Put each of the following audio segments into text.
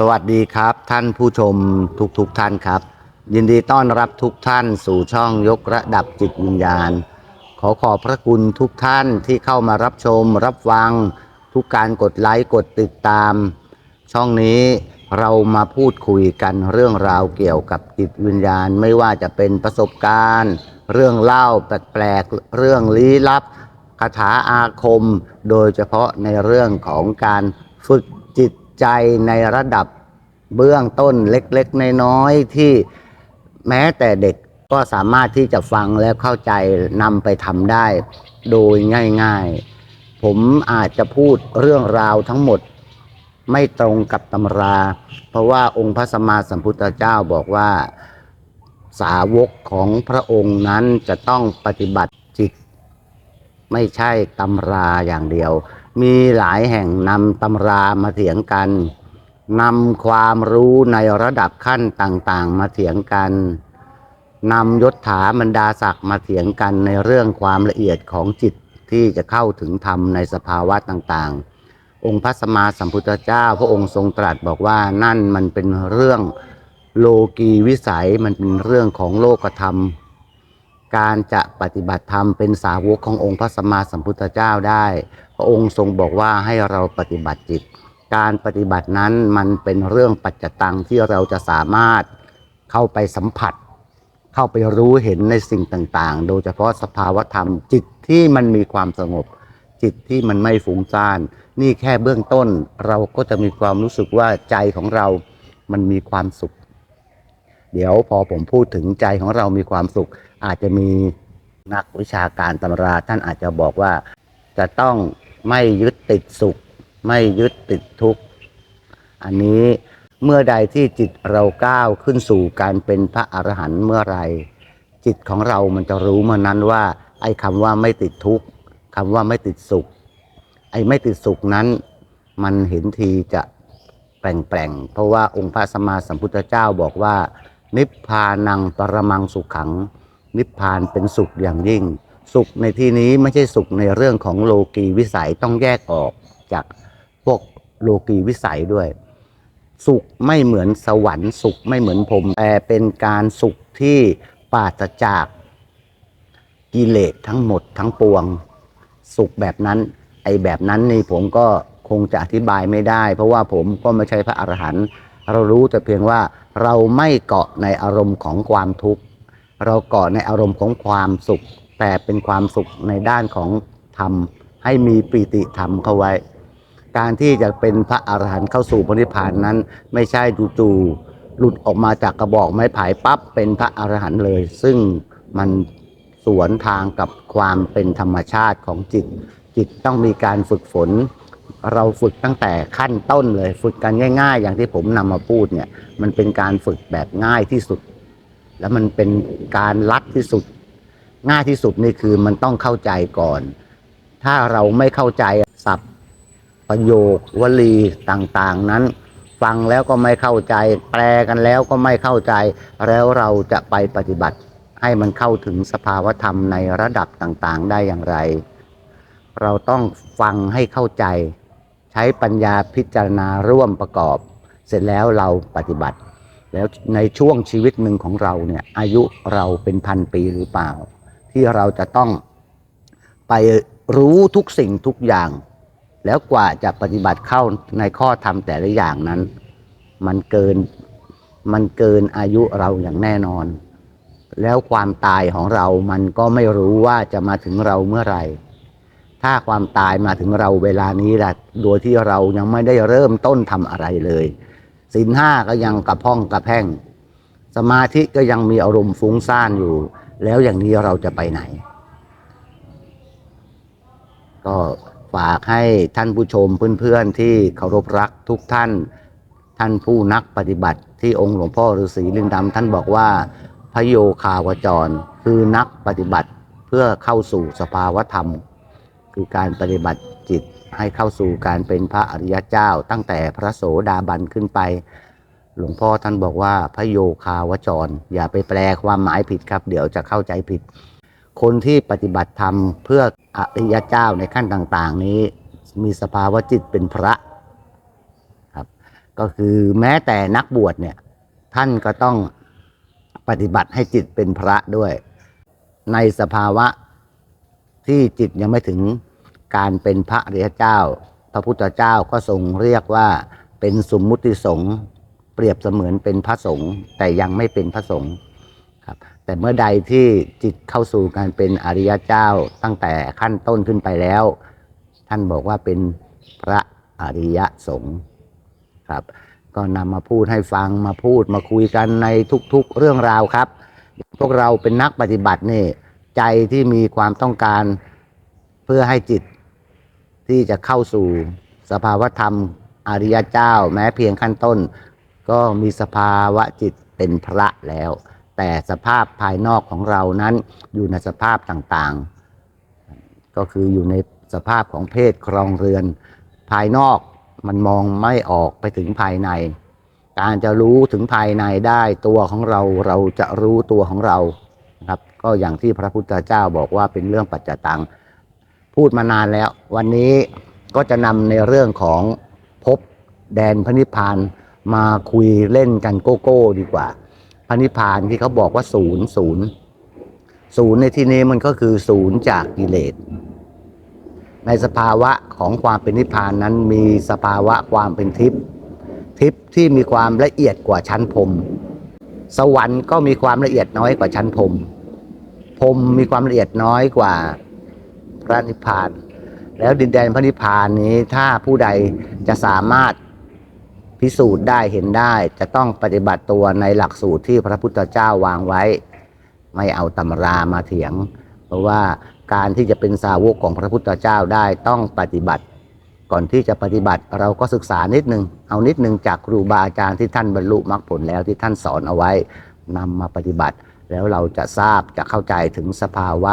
สวัสดีครับท่านผู้ชมทุกทุกท่านครับ ยินดีต้อนรับทุกท่านสู่ช่องยกระดับจิตวิญญาณ ขอขอบพระคุณทุกท่านที่เข้ามารับชม รับฟัง ทุกการกดไลค์กดติดตาม ช่องนี้เรามาพูดคุยกันเรื่องราวเกี่ยวกับจิตวิญญาณ ไม่ว่าจะเป็นประสบการณ์ เรื่องเล่าแปลกๆเรื่องลี้ลับคาถาอาคม โดยเฉพาะในเรื่องของการฝึก จใจในระดับเบื้องต้นเล็กๆน้อยๆที่แม้แต่เด็กก็สามารถที่จะฟังและเข้าใจนำไปทำได้โดยง่ายๆ ผมอาจจะพูดเรื่องราวทั้งหมดไม่ตรงกับตำรา เพราะว่าองค์พระสัมมาสัมพุทธเจ้าบอกว่า สาวกของพระองค์นั้นจะต้องปฏิบัติจิต ไม่ใช่ตำราอย่างเดียว มีหลายแห่งนำตำรามาเถียงกันนำความรู้ในระดับขั้นต่างๆ มาเถียงกันนำยศถาบรรดาศักดิ์มาเถียงกันในเรื่องความละเอียดของจิตที่จะเข้าถึงธรรมในสภาวะต่างๆ องค์พระสัมมาสัมพุทธเจ้า พระองค์ทรงตรัสบอกว่านั่นมันเป็นเรื่องโลกีวิสัยมันเป็นเรื่องของโลกธรรม การจะปฏิบัติธรรมเป็นสาวกขององค์พระสัมมาสัมพุทธเจ้าได้ พระองค์ทรงบอกว่าให้เราปฏิบัติจิต การปฏิบัตินั้นมันเป็นเรื่องปัจจตังที่เราจะสามารถเข้าไปสัมผัส เข้าไปรู้เห็นในสิ่งต่างๆ โดยเฉพาะสภาวธรรมจิตที่มันมีความสงบ จิตที่มันไม่ฟุ้งซ่าน นี่แค่เบื้องต้นเราก็จะมีความรู้สึกว่าใจของเรามันมีความสุข เดี๋ยวพอผมพูดถึงใจของเรามีความสุข อาจจะมีนักวิชาการตำราท่านอาจจะบอกว่าจะต้อง ไม่ยึดติดสุข ไม่ยึดติดทุกข์ อันนี้เมื่อใดที่จิตเราก้าวขึ้นสู่การเป็นพระอรหันต์เมื่อไหรจิตของเรามันจะรู้เมื่อนั้นว่า ไอ้คำว่าไม่ติดทุกข์คำว่าไม่ติดสุข ไอ้ไม่ติดสุขนั้น มันเห็นทีจะแปลงๆ เพราะว่าองค์พระสัมมาสัมพุทธเจ้าบอกว่า นิพพานังปรมังสุขขัง นิพพานเป็นสุขอย่างยิ่ง สุขในที่นี้ไม่ใช่สุขในเรื่องของโลกีวิสัยต้องแยกออกจากพวกโลกีวิสัยด้วย สุขไม่เหมือนสวรรค์ สุขไม่เหมือนพรมแต่เป็นการสุขที่ปราศจากกิเลสทั้งหมดทั้งปวง สุขแบบนั้น ไอแบบนั้นนี่ผมก็คงจะอธิบายไม่ได้ เพราะว่าผมก็ไม่ใช่พระอรหันต์เรารู้แต่เพียงว่าเราไม่เกาะในอารมณ์ของความทุกข์ เราเกาะในอารมณ์ของความสุข แต่เป็นความสุขในด้านของธรรม ให้มีปีติธรรมเข้าไว้ การที่จะเป็นพระอรหันต์เข้าสู่พระนิพพานนั้น ไม่ใช่จู่ๆหลุดออกมาจากกระบอกไม้ไผ่ปั๊บเป็นพระอรหันต์เลย ซึ่งมันสวนทางกับความเป็นธรรมชาติของจิต จิตต้องมีการฝึกฝนเราฝึกตั้งแต่ขั้นต้นเลย ฝึกกันง่าย ๆ อย่างที่ผมนำมาพูดเนี่ย มันเป็นการฝึกแบบง่ายที่สุด แล้วมันเป็นการลัดที่สุด ง่ายที่สุดนี่คือมันต้องเข้าใจก่อน ถ้าเราไม่เข้าใจศัพท์ประโยควลีต่างๆนั้น ฟังแล้วก็ไม่เข้าใจ แปลกันแล้วก็ไม่เข้าใจ แล้วเราจะไปปฏิบัติให้มันเข้าถึงสภาวธรรมในระดับต่างๆ ได้อย่างไร เราต้องฟังให้เข้าใจ ใช้ปัญญาพิจารณาร่วมประกอบ เสร็จแล้วเราปฏิบัติ แล้วในช่วงชีวิตหนึ่งของเราเนี่ยอายุเราเป็นพันปีหรือเปล่า ที่เราจะต้องไปรู้ทุกสิ่งทุกอย่าง แล้วกว่าจะปฏิบัติเข้าในข้อธรรมแต่ละอย่างนั้น มันเกินมันเกินอายุเราอย่างแน่นอน แล้วความตายของเรามันก็ไม่รู้ว่าจะมาถึงเราเมื่อไหร่ ถ้าความตายมาถึงเราเวลานี้แหละโดยที่เรายังไม่ได้เริ่มต้นทำอะไรเลยศีลห้าก็ยังกระพ้องกระแพ่ง สมาธิก็ยังมีอารมณ์ฟุ้งซ่านอยู่ แล้วอย่างนี้เราจะไปไหน ก็ฝากให้ท่านผู้ชมเพื่อนๆที่เคารพรักทุกท่าน ท่านผู้นักปฏิบัติที่องค์หลวงพ่อฤาษีลิงดำท่านบอกว่าพระโยคาวจร คือนักปฏิบัติเพื่อเข้าสู่สภาวธรรม คือการปฏิบัติจิตให้เข้าสู่การเป็นพระอริยเจ้า ตั้งแต่พระโสดาบันขึ้นไป หลวงพ่อท่านบอกว่าพระโยคาวจร อย่าไปแปลความหมายผิดครับ เดี๋ยวจะเข้าใจผิด คนที่ปฏิบัติธรรมเพื่ออริยเจ้าในขั้นต่างๆ นี้ มีสภาวะจิตเป็นพระครับ ก็คือแม้แต่นักบวชเนี่ยท่านก็ต้องปฏิบัติให้จิตเป็นพระด้วย ในสภาวะที่จิตยังไม่ถึงการเป็นพระอริยเจ้า พระพุทธเจ้าก็ทรงเรียกว่าเป็นสมมุติสงฆ์ เปรียบเสมือนเป็นพระสงฆ์แต่ยังไม่เป็นพระสงฆ์ครับ แต่เมื่อใดที่จิตเข้าสู่การเป็นอริยเจ้าตั้งแต่ขั้นต้นขึ้นไปแล้ว ท่านบอกว่าเป็นพระอริยสงฆ์ครับ ก็นำมาพูดให้ฟังมาพูดมาคุยกันในทุกๆเรื่องราวครับ พวกเราเป็นนักปฏิบัตินี่ใจที่มีความต้องการเพื่อให้จิตที่จะเข้าสู่สภาวธรรมอริยเจ้า แม้เพียงขั้นต้น ก็มีสภาวะจิตเป็นพระแล้ว แต่สภาพภายนอกของเรานั้นอยู่ในสภาพต่างๆ ก็คืออยู่ในสภาพของเพศครองเรือน ภายนอกมันมองไม่ออกไปถึงภายใน การจะรู้ถึงภายในได้ตัวของเราเราจะรู้ตัวของเรานะครับก็อย่างที่พระพุทธเจ้าบอกว่าเป็นเรื่องปัจจตัง พูดมานานแล้ว วันนี้ก็จะนำในเรื่องของภพแดนพระนิพพาน มาคุยเล่นกันโกโก้ดีกว่าพระนิพพานที่เขาบอกว่าศูนย์ศูนย์ศูนย์ในที่นี้มันก็คือศูนย์จากกิเลส ในสภาวะของความเป็นนิพพานนั้นมีสภาวะความเป็นทิพย์ทิพย์ที่มีความละเอียดกว่าชั้นพรมสวรรค์ก็มีความละเอียดน้อยกว่าชั้นพรมพรมมีความละเอียดน้อยกว่าพระนิพพาน แล้วดินแดนพระนิพพานนี้ถ้าผู้ใดจะสามารถ พิสูจน์ได้เห็นได้จะต้องปฏิบัติตัวในหลักสูตรที่พระพุทธเจ้าวางไว้ ไม่เอาตำรามาเถียง เพราะว่าการที่จะเป็นสาวกของพระพุทธเจ้าได้ต้องปฏิบัติ ก่อนที่จะปฏิบัติเราก็ศึกษานิดนึง เอานิดนึงจากครูบาอาจารย์ที่ท่านบรรลุมรรคผลแล้วที่ท่านสอนเอาไว้นำมาปฏิบัติ แล้วเราจะทราบจะเข้าใจถึงสภาวะ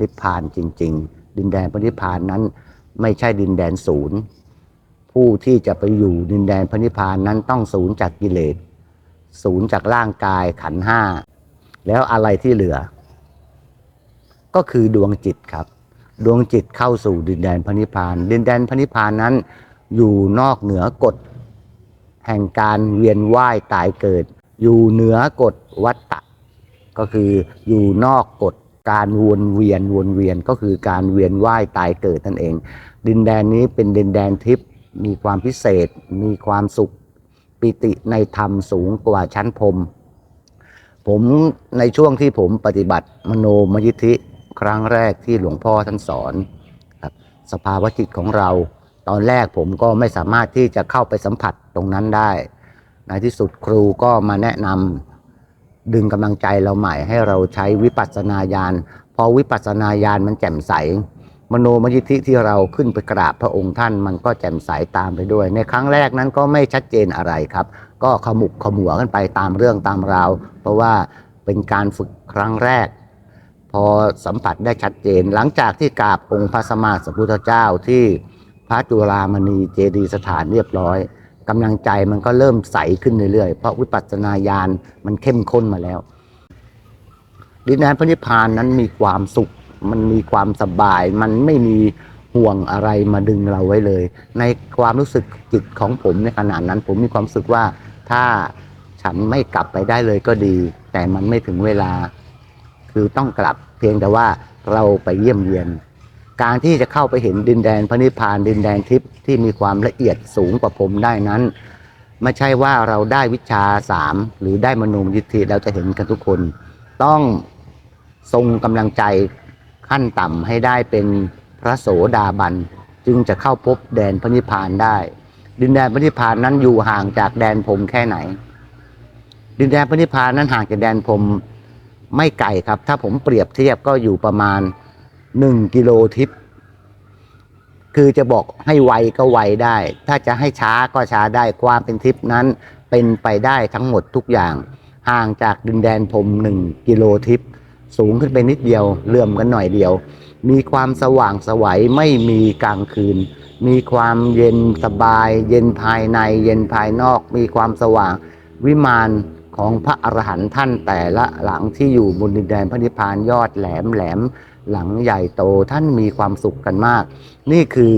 นิพพานจริง ๆ ดินแดนพระนิพพานนั้น ไม่ใช่ดินแดนศูนย์ ผู้ที่จะไปอยู่ดินแดนพระนิพพานนั้นต้องศูนย์จากกิเลสศูนย์จากร่างกายขันห้า แล้วอะไรที่เหลือ ก็คือดวงจิตครับ ดวงจิตเข้าสู่ดินแดนพระนิพพาน ดินแดนพระนิพพานนั้น อยู่นอกเหนือกฎแห่งการเวียนว่ายตายเกิด อยู่เหนือกฎวัฏฏะก็คืออยู่นอกกฎการวนเวียนวนเวียนก็คือการเวียนว่ายตายเกิดนั่นเอง ดินแดนนี้เป็นดินแดนทิพย์ มีความพิเศษ มีความสุขปิติในธรรมสูงกว่าชั้นพรมผมในช่วงที่ผมปฏิบัติมโนมยิทธิครั้งแรกที่หลวงพ่อท่านสอนครับสภาวะจิตของเรา ตอนแรกผมก็ไม่สามารถที่จะเข้าไปสัมผัสตรงนั้นได้ ในที่สุดครูก็มาแนะนำดึงกำลังใจเราใหม่ให้เราใช้วิปัสสนาญาณพอวิปัสสนาญาณมันแจ่มใส มโนมยิทธิที่เราขึ้นไปกราบพระองค์ท่านมันก็แจ่มใสตามไปด้วย ในครั้งแรกนั้นก็ไม่ชัดเจนอะไรครับ ก็ขมุกขมัวกันไปตามเรื่องตามราว เพราะว่าเป็นการฝึกครั้งแรก พอสัมผัสได้ชัดเจน หลังจากที่กราบองค์พระสมมาสัมพุทธเจ้าที่พระจุฬามณีเจดียสถานเรียบร้อยกำลังใจมันก็เริ่มใสขึ้นเรื่อยๆ เพราะวิปัสสนาญาณมันเข้มข้นมาแล้วดินแดนพระนิพพานนั้นมีความสุข มันมีความสบาย มันไม่มีห่วงอะไรมาดึงเราไว้เลย ในความรู้สึกจิตของผมในขณะนั้น ผมมีความรู้สึกว่าถ้าฉันไม่กลับไปได้เลยก็ดี แต่มันไม่ถึงเวลา คือต้องกลับเพียงแต่ว่าเราไปเยี่ยมเยียน การที่จะเข้าไปเห็นดินแดนพระนิพพานดินแดนทิพย์ที่มีความละเอียดสูงกว่าผมได้นั้นไม่ใช่ว่าเราได้วิชาสามหรือได้มโนมยิทธิแล้วจะเห็นกันทุกคน ต้องทรงกำลังใจ ขั้นต่ำให้ได้เป็นพระโสดาบัน จึงจะเข้าพบแดนพระนิพพานได้ ดินแดนพระนิพพานนั้นอยู่ห่างจากแดนผมแค่ไหน ดินแดนพระนิพพานนั้นห่างจากแดนผมไม่ไกลครับ ถ้าผมเปรียบเทียบก็อยู่ประมาณหนึ่งกิโลทิพย์คือจะบอกให้ไวก็ไวได้ ถ้าจะให้ช้าก็ช้าได้ความเป็นทิพย์นั้นเป็นไปได้ทั้งหมดทุกอย่าง ห่างจากดินแดนผมหนึ่งกิโลทิพย์ สูงขึ้นไปนิดเดียวเลื่อมกันหน่อยเดียว มีความสว่างสวัยไม่มีกลางคืน มีความเย็นสบาย เย็นภายใน เย็นภายนอก มีความสว่างวิมานของพระอรหันต์ท่านแต่ละหลังที่อยู่บนดินแดนพระนิพพานยอดแหลมแหลมหลังใหญ่โตท่านมีความสุขกันมาก นี่คือ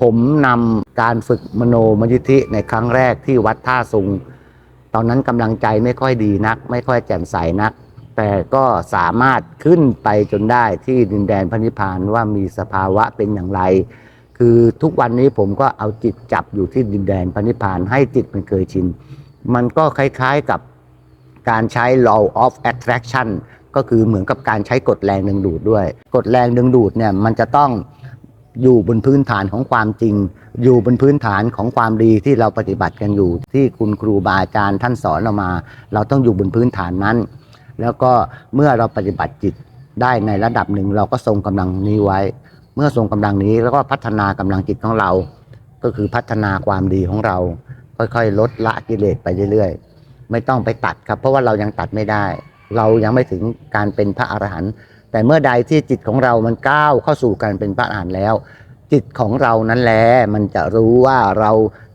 ผมนำการฝึกมโนมยิทธิในครั้งแรกที่วัดท่าซุง ตอนนั้นกำลังใจไม่ค่อยดีนัก ไม่ค่อยแจ่มใสนัก แต่ก็สามารถขึ้นไปจนได้ที่ดินแดนพระนิพพานว่ามีสภาวะเป็นอย่างไร คือทุกวันนี้ผมก็เอาจิตจับอยู่ที่ดินแดนพระนิพพานให้จิตมันเคยชิน มันก็คล้ายๆกับการใช้ law of attraction ก็คือเหมือนกับการใช้กฎแรงดึงดูดด้วย กฎแรงดึงดูดเนี่ยมันจะต้องอยู่บนพื้นฐานของความจริง อยู่บนพื้นฐานของความดีที่เราปฏิบัติกันอยู่ ที่คุณครูบาอาจารย์ท่านสอนเรามา เราต้องอยู่บนพื้นฐานนั้น แล้วก็เมื่อเราปฏิบัติจิตได้ในระดับหนึ่งเราก็ทรงกำลังนี้ไว้ เมื่อทรงกำลังนี้แล้วก็พัฒนากำลังจิตของเรา ก็คือพัฒนาความดีของเรา ค่อยๆ ลดละกิเลสไปเรื่อยๆ ไม่ต้องไปตัดครับ เพราะว่าเรายังตัดไม่ได้ เรายังไม่ถึงการเป็นพระอรหันต์แต่เมื่อใดที่จิตของเรามันก้าวเข้าสู่การเป็นพระอรหันต์แล้ว จิตของเรานั้นแหละมันจะรู้ว่าเรา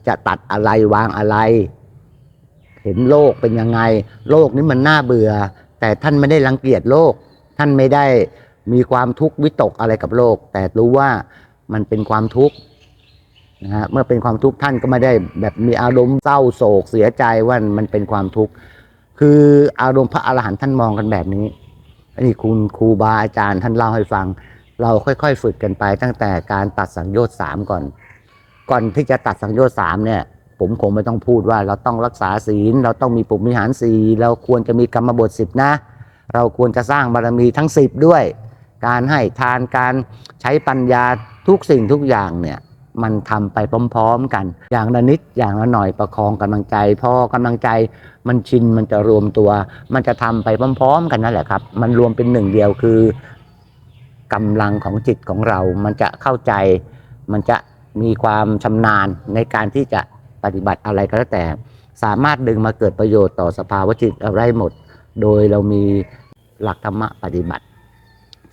จะตัดอะไรวางอะไร เห็นโลกเป็นยังไง โลกนี้มันน่าเบื่อ แต่ท่านไม่ได้รังเกียจโลก ท่านไม่ได้มีความทุกข์วิตกอะไรกับโลก แต่รู้ว่ามันเป็นความทุกข์นะฮะเมื่อเป็นความทุกข์ท่านก็ไม่ได้แบบมีอารมณ์เศร้าโศกเสียใจว่ามันเป็นความทุกข์คืออารมณ์พระอรหันต์ท่านมองกันแบบนี้อันนี้คุณครูบาอาจารย์ท่านเล่าให้ฟัง เราค่อยๆ ฝึกกันไปตั้งแต่การตัดสังโยชน์สามก่อน ก่อนที่จะตัดสังโยชน์สามเนี่ย ผมคงไม่ต้องพูดว่าเราต้องรักษาศีล เราต้องมีปุมิหารสีเราควรจะมีกรรมบทสิบนะ เราควรจะสร้างบารมีทั้งสิบด้วย การให้ทานการใช้ปัญญาทุกสิ่งทุกอย่างเนี่ยมันทำไปพร้อมๆกัน อย่างละนิดอย่างละหน่อยประคองกำลังใจพอกำลังใจมันชินมันจะรวมตัว มันจะทำไปพร้อม ๆ กันนั่นแหละครับ มันรวมเป็นหนึ่งเดียวคือกำลังของจิตของเรา มันจะเข้าใจ มันจะมีความชำนาญในการที่จะ ปฏิบัติอะไรก็แล้วแต่ สามารถดึงมาเกิดประโยชน์ต่อสภาวะจิตอะไรหมด โดยเรามีหลักธรรมะปฏิบัติ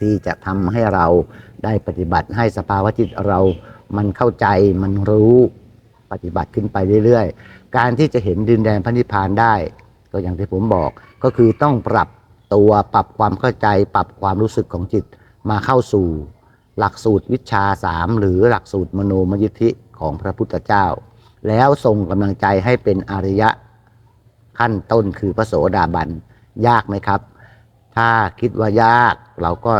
ที่จะทำให้เราได้ปฏิบัติให้สภาวะจิตเรามันเข้าใจมันรู้ปฏิบัติขึ้นไปเรื่อยๆ การที่จะเห็นดินแดนพระนิพพานได้ ก็อย่างที่ผมบอกก็คือต้องปรับตัวปรับความเข้าใจ ปรับความรู้สึกของจิตมาเข้าสู่ หลักสูตรวิชาสามหรือหลักสูตรมโนมยิทธิของพระพุทธเจ้า แล้วส่งกำลังใจให้เป็นอริยะขั้นต้นคือพระโสดาบันยากไหมครับ ถ้าคิดว่ายากเราก็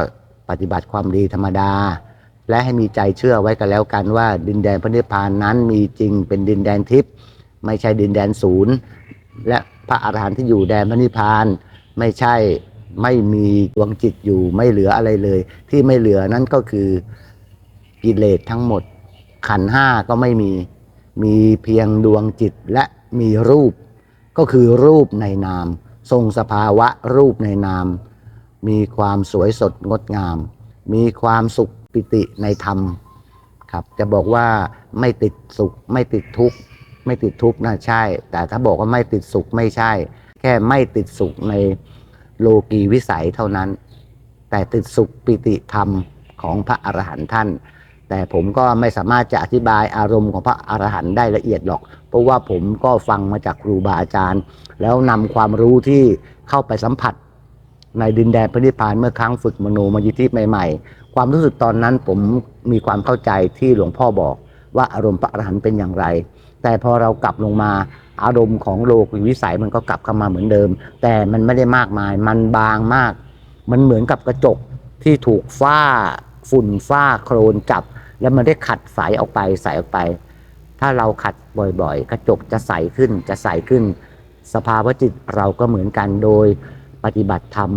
ปฏิบัติความดีธรรมดา และให้มีใจเชื่อไว้กันแล้วกันว่า ดินแดนพระนิพพานนั้นมีจริงเป็นดินแดนทิพย์ไม่ใช่ดินแดนศูนย์ และพระอรหันต์ที่อยู่แดนพระนิพพานไม่ใช่ไม่มีดวงจิตอยู่ไม่เหลืออะไรเลย ที่ไม่เหลือนั้นก็คือกิเลสทั้งหมดขันห้าก็ไม่มี มีเพียงดวงจิตและมีรูป ก็คือรูปในนาม ทรงสภาวะรูปในนาม มีความสวยสดงดงาม มีความสุขปิติในธรรมครับจะบอกว่าไม่ติดสุขไม่ติดทุกข์ไม่ติดทุกข์นะใช่ แต่ถ้าบอกว่าไม่ติดสุขไม่ใช่ แค่ไม่ติดสุขในโลกีวิสัยเท่านั้น แต่ติดสุขปิติธรรมของพระอรหันต์ท่าน แต่ผมก็ไม่สามารถจะอธิบายอารมณ์ของพระอรหันต์ได้ละเอียดหรอก เพราะว่าผมก็ฟังมาจากครูบาอาจารย์ แล้วนำความรู้ที่เข้าไปสัมผัส ในดินแดนพระนิพพานเมื่อครั้งฝึกมโนมยิทธิใหม่ๆ ความรู้สึกตอนนั้นผมมีความเข้าใจที่หลวงพ่อบอกว่าอารมณ์พระอรหันต์เป็นอย่างไร แต่พอเรากลับลงมาอารมณ์ของโลกวิสัยมันก็กลับเข้ามาเหมือนเดิม แต่มันไม่ได้มากมาย มันบางมาก มันเหมือนกับกระจกที่ถูกฝ้าฝุ่นฝ้าโครนจับ แล้วมันได้ขัดใสออกไปใสออกไป ถ้าเราขัดบ่อยๆ กระจกจะใสขึ้นจะใสขึ้น สภาวะจิตเราก็เหมือนกันโดยปฏิบัติธรรม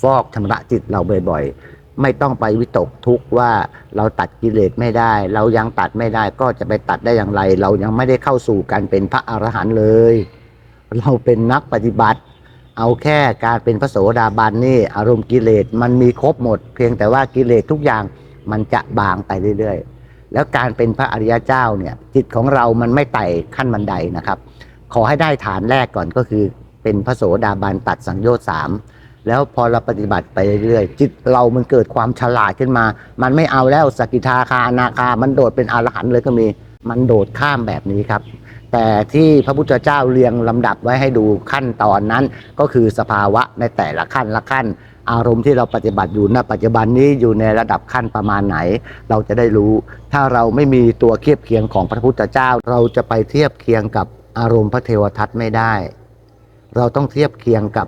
ฟอกชำระจิตเราบ่อยๆ ไม่ต้องไปวิตกทุกว่าเราตัดกิเลสไม่ได้ เรายังตัดไม่ได้ก็จะไปตัดได้อย่างไร เรายังไม่ได้เข้าสู่การเป็นพระอรหันต์เลย เราเป็นนักปฏิบัติ เอาแค่การเป็นพระโสดาบันนี่อารมณ์กิเลสมันมีครบหมด เพียงแต่ว่ากิเลสทุกอย่าง มันจะบางไปเรื่อยๆ แล้วการเป็นพระอริยเจ้าเนี่ยจิตของเรามันไม่ไต่ขั้นบันไดนะครับ ขอให้ได้ฐานแรกก่อนก็คือ เป็นพระโสดาบันตัดสังโยชน์สามแล้วพอเราปฏิบัติไปเรื่อยๆจิตเรามันเกิดความฉลาดขึ้นมา มันไม่เอาแล้วสกิทาคาอนาคา มันโดดเป็นอรหันต์เลยก็มี มันโดดข้ามแบบนี้ครับ แต่ที่พระพุทธเจ้าเรียงลำดับไว้ให้ดูขั้นตอนนั้น ก็คือสภาวะในแต่ละขั้นละขั้น อารมณ์ที่เราปฏิบัติอยู่ณปัจจุบันนี้อยู่ในระดับขั้นประมาณไหน เราจะได้รู้ ถ้าเราไม่มีตัวเทียบเคียงของพระพุทธเจ้า เราจะไปเทียบเคียงกับอารมณ์พระเทวทัตไม่ได้ เราต้องเทียบเคียงกับ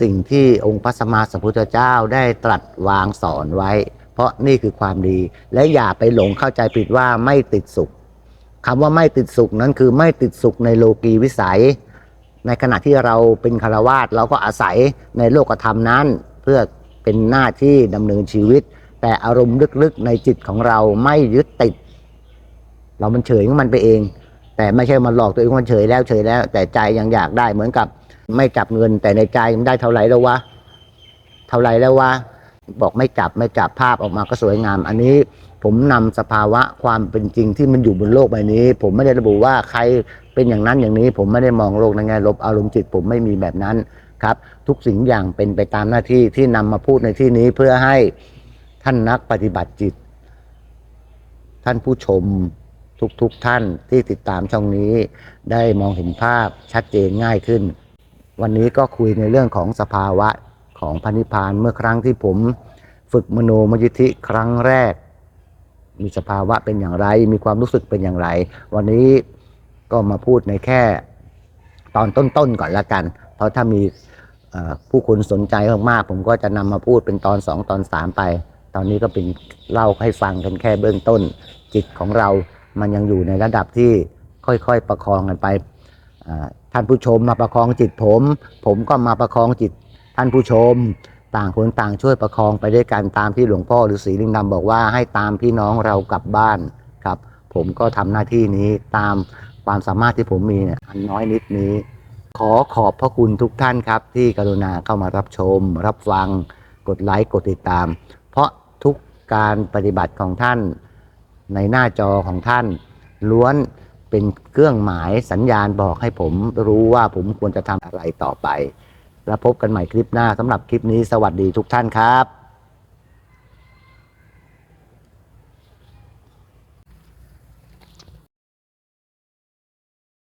สิ่งที่องค์พระสัมมาสัมพุทธเจ้าได้ตรัสวางสอนไว้ เพราะนี่คือความดี และอย่าไปหลงเข้าใจผิดว่าไม่ติดสุขคำว่าไม่ติดสุขนั้นคือไม่ติดสุขในโลกีวิสัย ในขณะที่เราเป็นคารวาสเราก็อาศัยในโลกธรรมนั้น พื่อเป็นหน้าที่ดำเนินชีวิต แต่อารมณ์ลึกๆในจิตของเราไม่ยึดติด เรามันเฉยของมันไปเอง แต่ไม่ใช่มาหลอกตัวเองว่าเฉยแล้วเฉยแล้ว แต่ใจยังอยากได้เหมือนกับไม่จับเงิน แต่ในใจมันได้เท่าไหร่แล้ววะเท่าไหร่แล้ววะบอกไม่จับไม่จับภาพออกมาก็สวยงาม อันนี้ผมนำสภาวะความเป็นจริงที่มันอยู่บนโลกใบนี้ ผมไม่ได้ระบุว่าใครเป็นอย่างนั้นอย่างนี้ ผมไม่ได้มองโลกในแง่ลบอารมณ์จิต ผมไม่มีแบบนั้น ครับ ทุกสิ่งอย่างเป็นไปตามหน้าที่ที่นำมาพูดในที่นี้เพื่อให้ท่านนักปฏิบัติจิต ท่านผู้ชมทุกๆทท่านที่ติดตามช่องนี้ ได้มองเห็นภาพชัดเจนง่ายขึ้น วันนี้ก็คุยในเรื่องของสภาวะของพันิพพานเมื่อครั้งที่ผมฝึกมโนมยิทธิครั้งแรก มีสภาวะเป็นอย่างไร มีความรู้สึกเป็นอย่างไร วันนี้ก็มาพูดในแค่ตอนต้นๆก่อนละกัน เพราะถ้ามีผู้คนสนใจมากๆผมก็จะนำมาพูดเป็นตอนสองตอนสามไป ตอนนี้ก็เป็นเล่าให้ฟังกันแค่เบื้องต้น จิตของเรามันยังอยู่ในระดับที่ค่อยๆประคองกันไปท่านผู้ชมมาประคองจิตผม ผมก็มาประคองจิตท่านผู้ชม ต่างคนต่างช่วยประคองไปด้วยกันตามที่หลวงพ่อฤาษีลิงดำบอกว่าให้ตามพี่น้องเรากลับบ้านครับ ผมก็ทำหน้าที่นี้ตามความสามารถที่ผมมีเนี่ยอันน้อยนิดนี้ ขอขอบพระคุณทุกท่านครับ ที่กรุณาเข้ามารับชม รับฟังกดไลค์กดติดตาม เพราะทุกการปฏิบัติของท่าน ในหน้าจอของท่าน ล้วนเป็นเครื่องหมายสัญญาณบอกให้ผมรู้ว่าผมควรจะทำอะไรต่อไป แล้วพบกันใหม่คลิปหน้าสำหรับคลิปนี้สวัสดีทุกท่านครับ